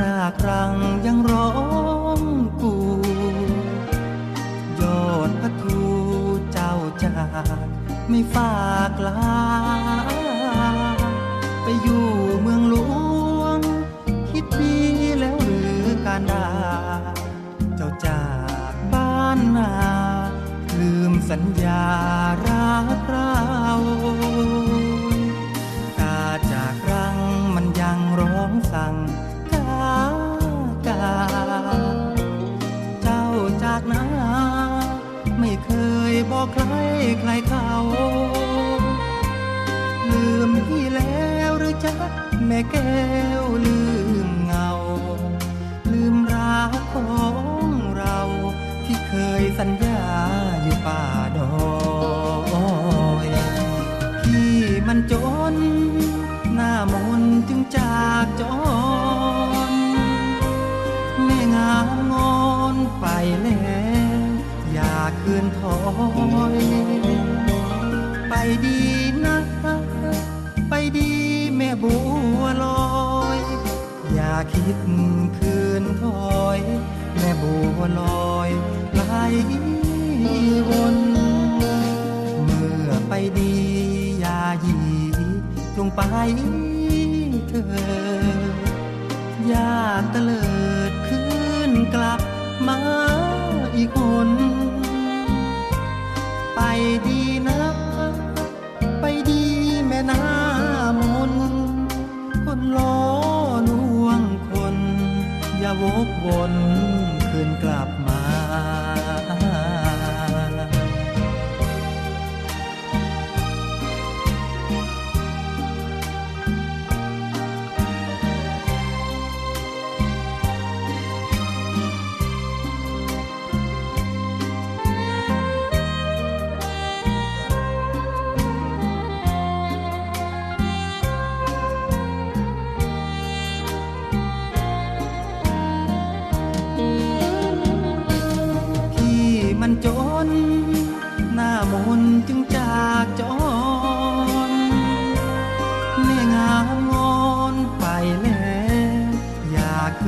รากรังยังร้องกูยอดพระทูเจ้าจากไม่ฝากลา ไปอยู่เมืองหลวง คิดดีแล้วหรือการดา เจ้าจากบ้านนาลืมสัญญารักรา ร้องสั่งกากาเจ้าจากนาไม่เคยบอกใครใครเขาลืมพี่แล้วหรือจ๊ะแม่แก้วลืมเงา ลืมรักของเรา ที่เคยสัญญาอยู่ป่าดอยพี่มันจน จึงจากจรแม่งามงอนไปแล้วอย่าคืนถอยไปดีนะไปดีแม่บัวลอยอย่าคิดคืนถอย แม่บัวลอยไหลวนเมื่อไปดีอย่าหยีจงไป ดีนะไปดีแม่น้ามนคนล้อลวงคน อย่าวกวนคืนกลับ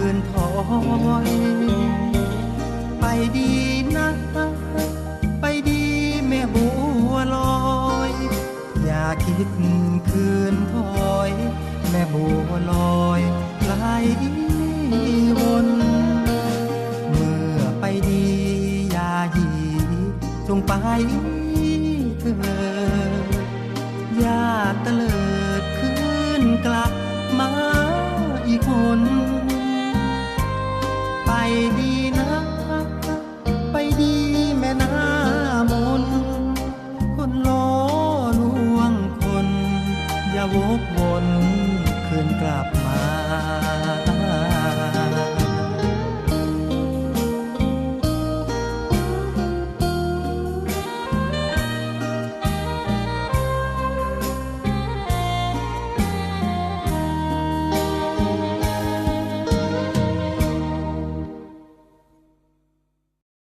คืนถอยไปดีนะ ไปดีแม่บัวลอย อย่าคิดคืนถอย แม่บัวลอยไหลวนเมื่อไปดีอย่าหยีจงไปเถิดอย่าเตลิดขึ้นกลับ